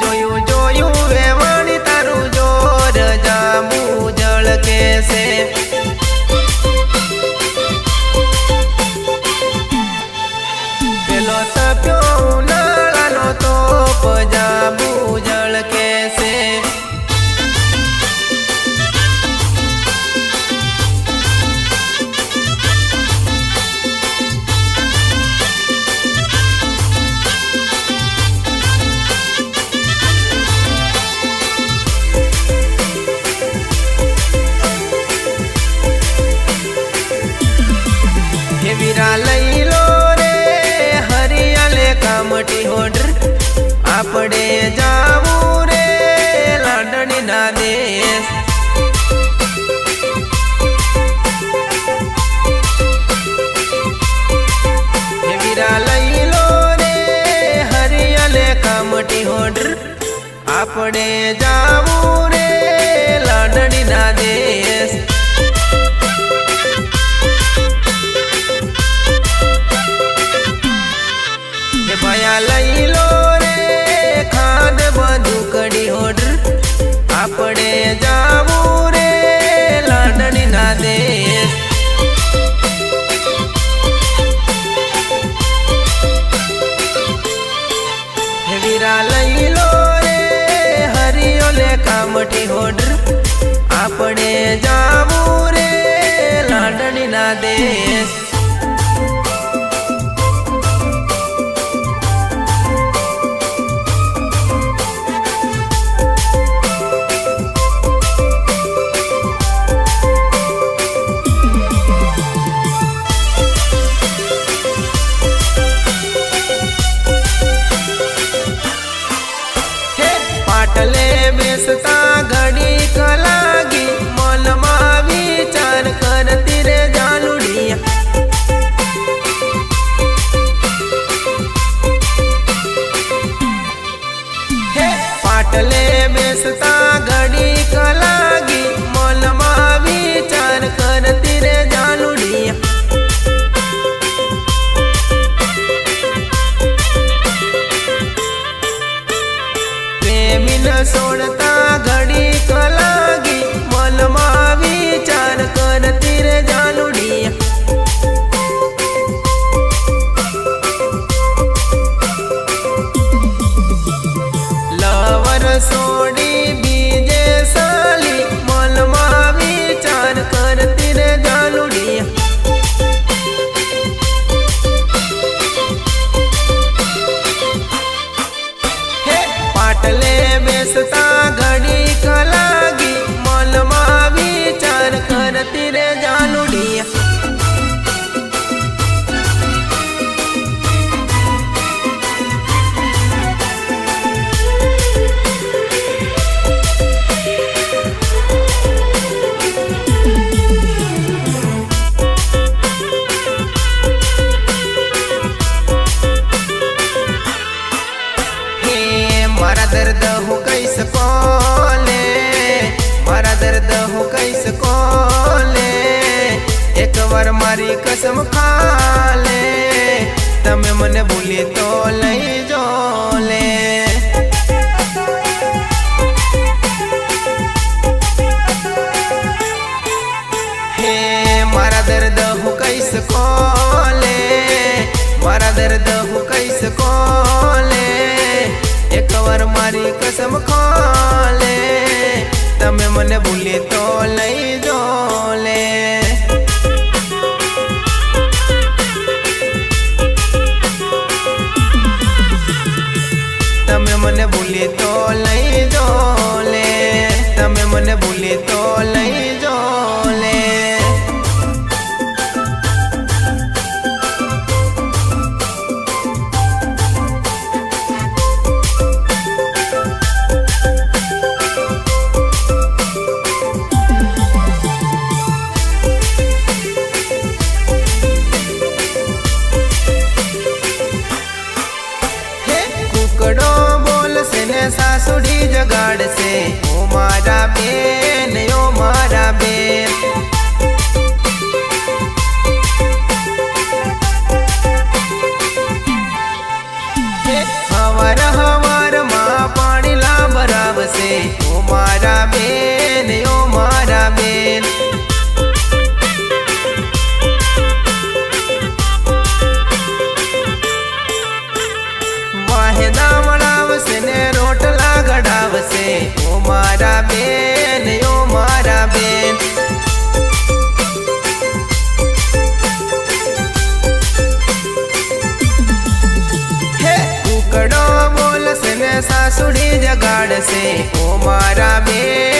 જોયું જોયું. આપણે જાવું રે લાડડીના દેશ. જાવું રે લાડણીના દેશ મારા દર્દ હું કહી શકો લે એક વાર મારી કસમ ખા લે. તમે મને ભૂલી તો લઈ જો લે હે, મારા દર્દ હું કહી શકો લે મારા દર્દ હું કહી શકો લે એક વાર મારી કસમ ખા તમે મને ભૂલી તો લઈ જો લે. તમે મને ભૂલી તો લઈ જો લે. તમે મને ભૂલી તો લઈ જો જગાડશે ઓ મારા બે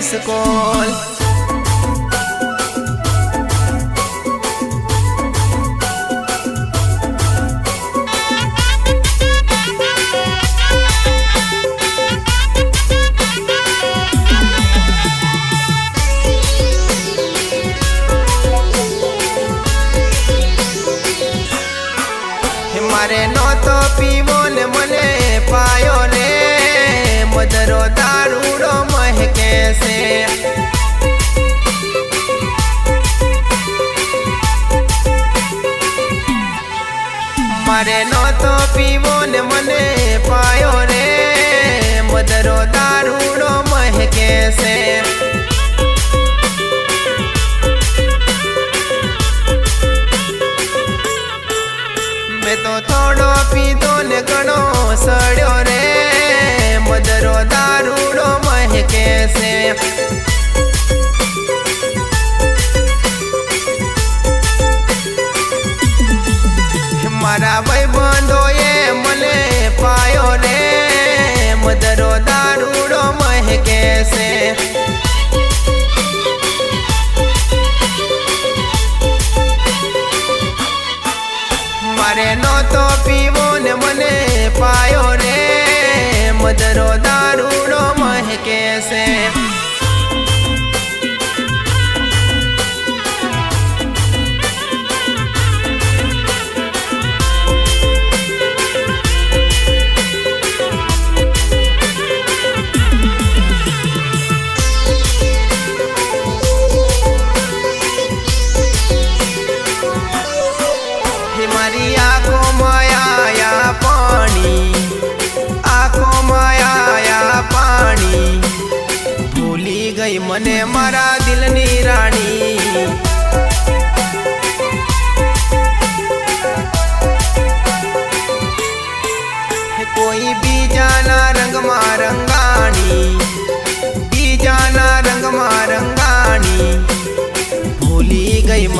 bicycle money.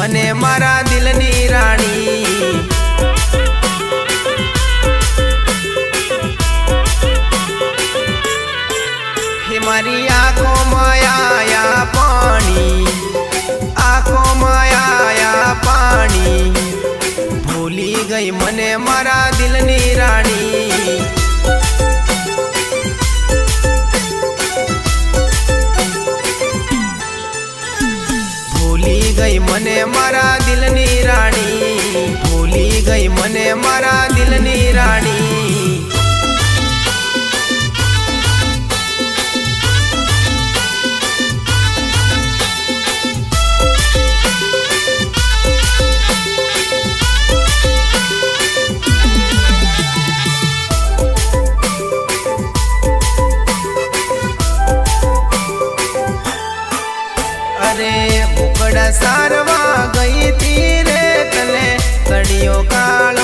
મને મારા દિલની રાણી. હે મારી આંખો માયા પાણી. આંખો માયા પાણી. ભૂલી ગઈ મને મારા ગઈ મને મારા દિલની રાણી ભૂલી ગઈ મને મારા દિલની રાણી. सा your call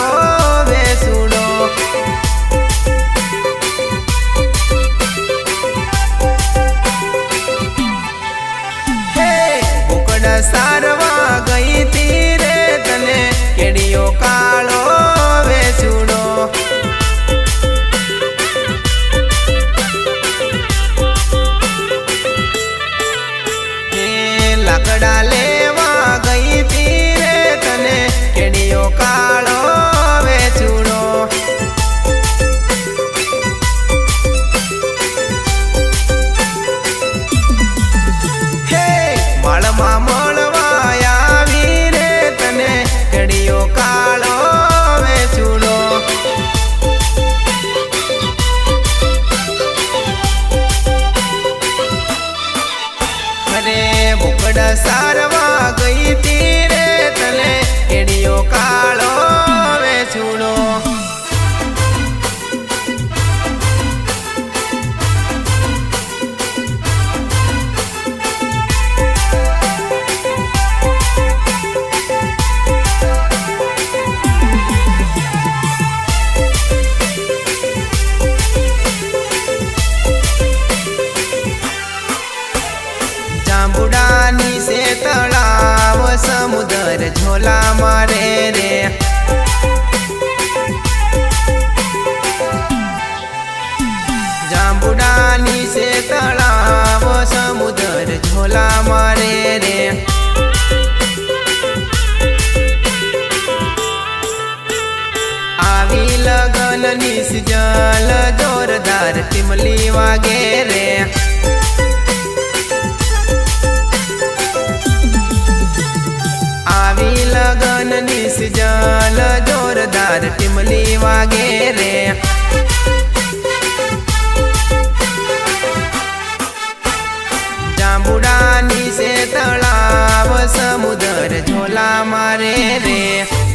ટીમલી વાગે જાંબુડાની સે તળાવ સમુદર ઝોલા મારે રે.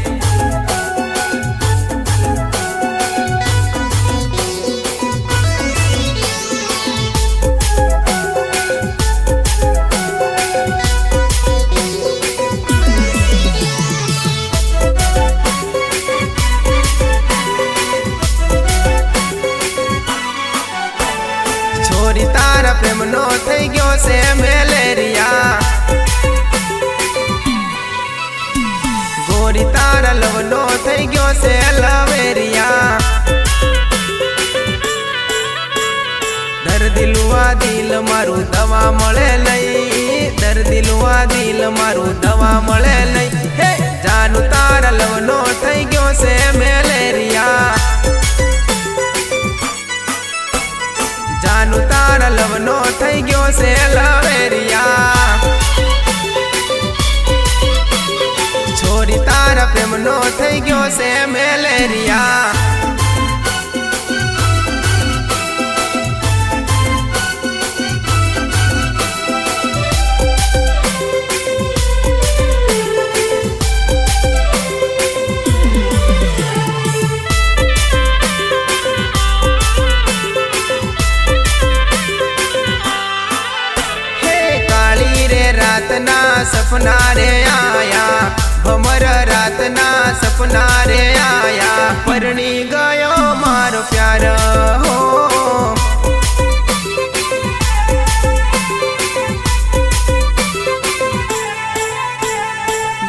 છે મેલેરિયા ગોરી તારા લવનો થઈ ગયો છે લવેરિયા દર્દી લુવા દિલ મારું દવા મળે લઈ દર્દી લુવા દિલ મારું દવા મળે લઈ હે જાનું તારા લવનો થઈ ગયો છે મેલેરિયા જાનું તાર લવનો થઈ ગયો છે લવેરિયા છોરી તારા પ્રેમનો થઈ ગયો છે મેલેરિયા સપના રે આયા. ભમર રાતના સપના રે આયા. પરણી ગયો મારો પ્યાર, હો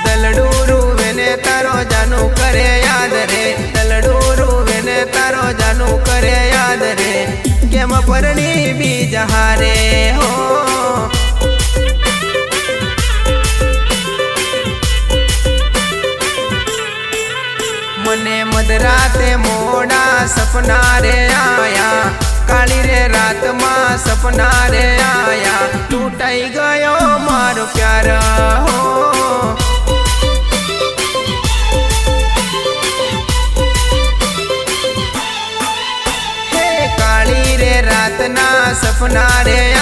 દલડું રૂવેને તારો જાનું કરે યાદ રે. દલડું રૂવેને તારો જાનું કરે યાદ રે. કેમ પરણી બીજ હારે, હો. મને મધરાતે મોડા સપના રે આયા. કાળી રે રાતમાં સપના રે આયા. તૂટાઈ ગયો મારો પ્યાર, હે. કાળી રે રાતના સપના રે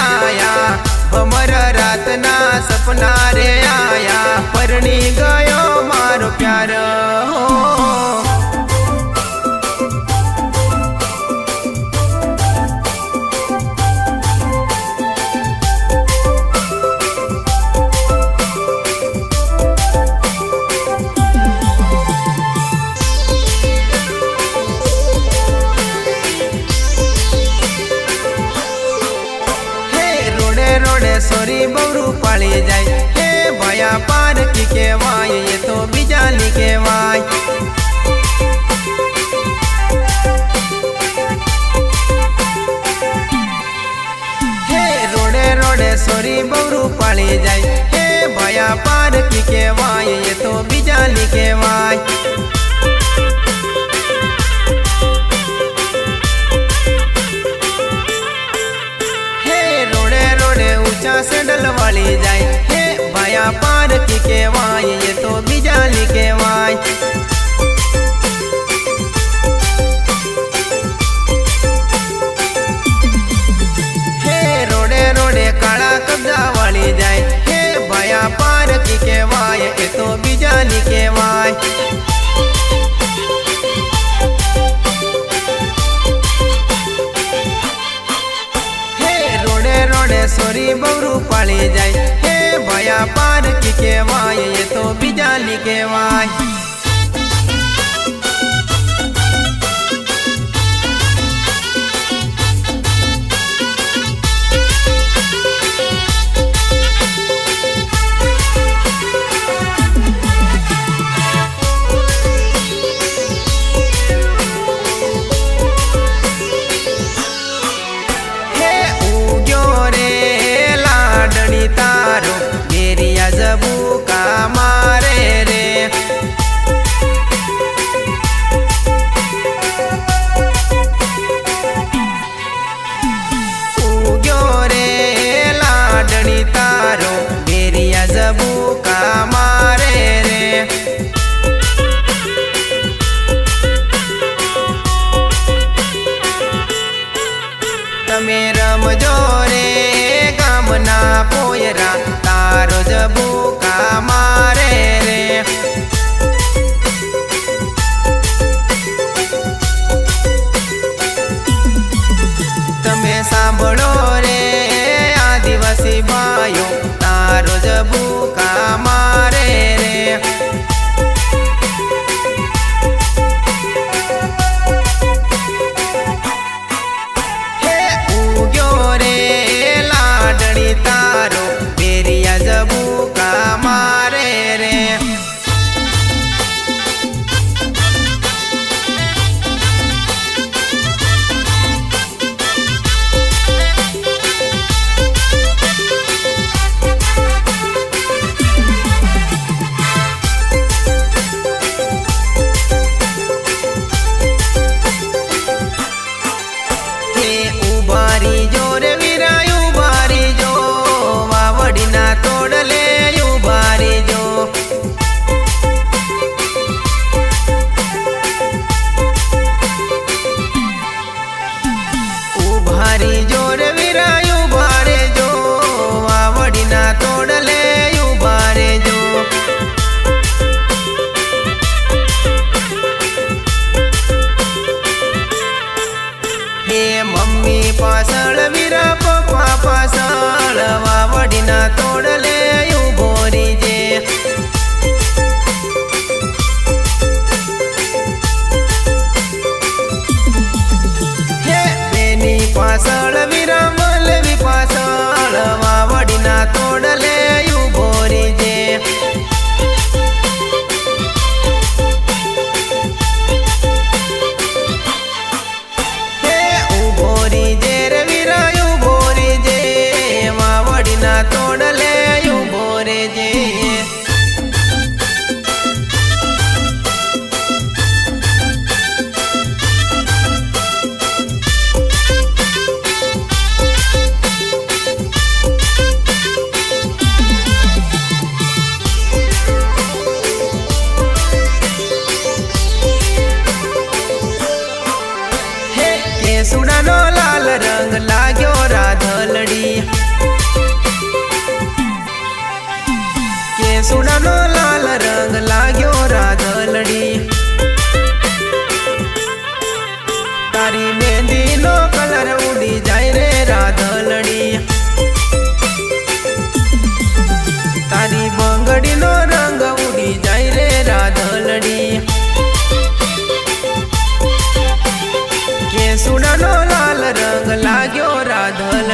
બવરું પડી જાય. હે ભયા પારકી કહેવાય એ તો બીજા બીજાની કહેવાય.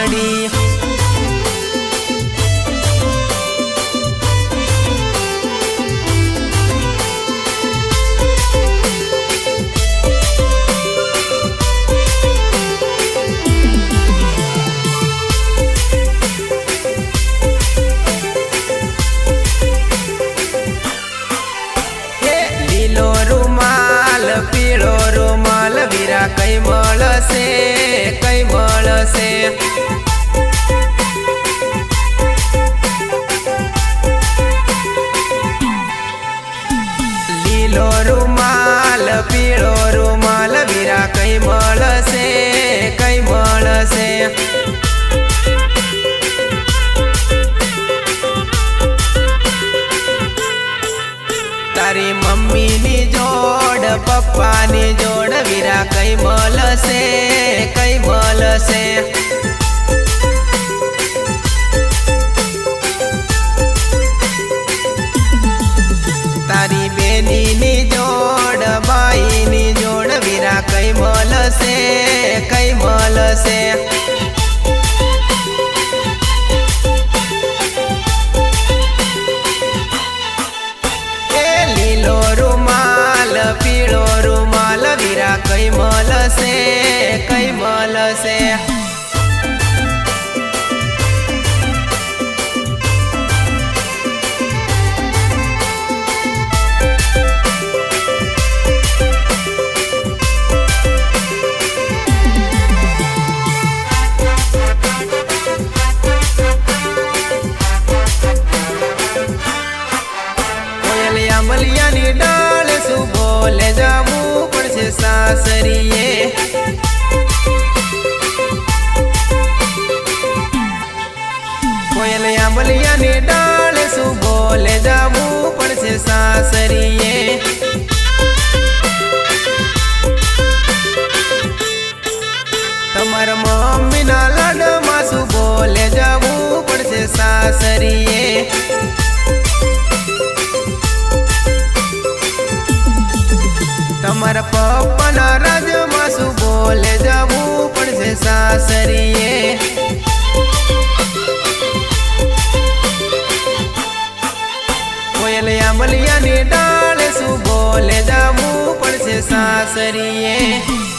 પડી પીળો રૂમાલ વીરા કઈ મળશે કઈ મળશે? પપ્પાની જોડ વીરા કઈ મળશે? કઈ મળશે? તારી બેનીની જોડ બાઈની જોડ વીરા કઈ મળશે? કઈ મળશે? કોયલિયા મલિયાની ડાળ શું બોલે જાવું પડશે સાસરીએ પડશે સાસરીએ તમારા મમ્મીના લાડમાં શું બોલે જવું પડશે સાસરીએ તમારા પપ્પાના રાજમાં શું બોલે જવું પડશે સાસરીએ કોયલિયા મલિયાની ડાળ શું બોલે જવું પડશે સાસરીએ?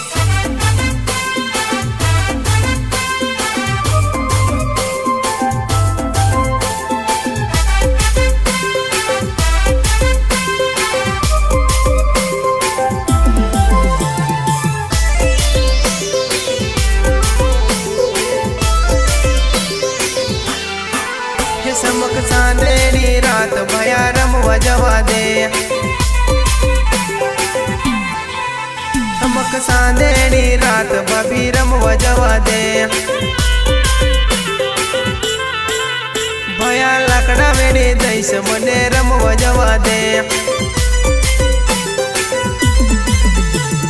જવા દે ચાંદેની રાત ભાભી રમવા જવા દે ભયા લાકડા વેડી દઈશ મને રમવા જવા દે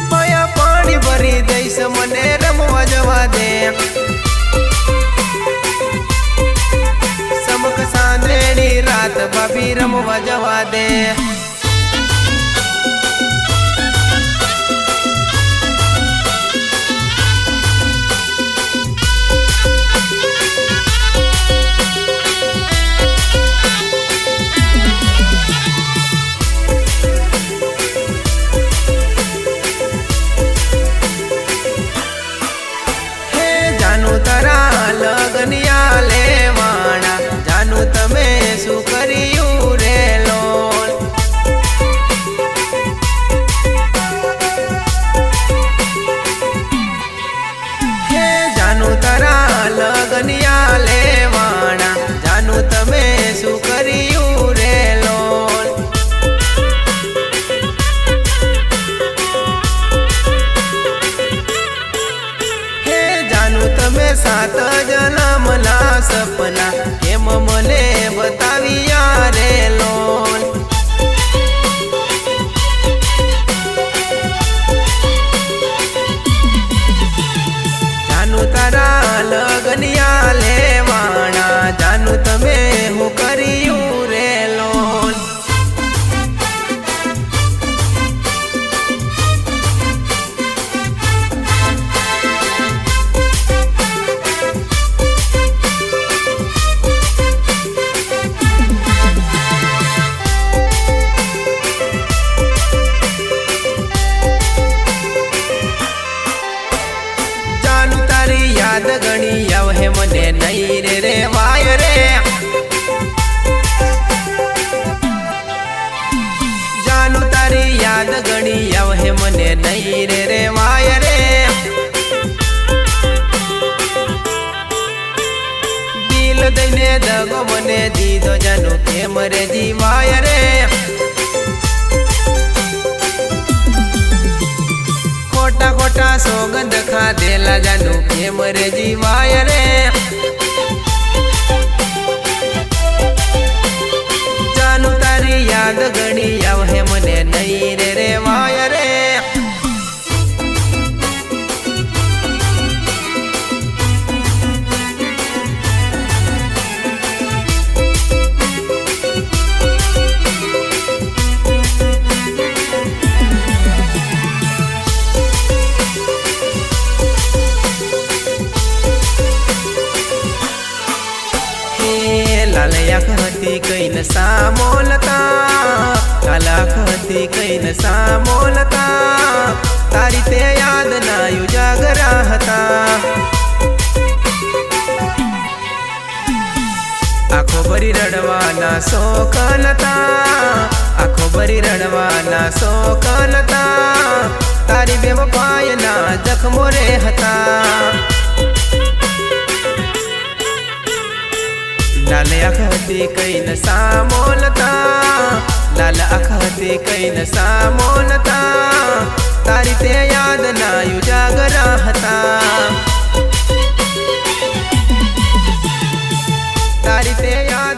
ભયા પાણી ભરી દઈશ મને રમવા જવા દે ભાભી રમવા દે. જન્મના સપના જીવાય રે ખોટા ખોટા સોગંદ ખાધેલા જાનું કેમ રે જીવાય રે જાનું તારી યાદ ઘણી સામોલતા લાખ હતી કઈ સામોલતા તારી તે યાદ ના યુજાગરા હતા આખો ભરી રડવાના શોકનતા આખો ભરી રડવાના શોકનતા તારી બે પાયના જખમો રે હતા લાલ આખાથી કઈને સામોલતા લાલ આખાથી કઈને સામોલતા તારી તે યાદ ના યુજાગરા હતા તારી તે યાદ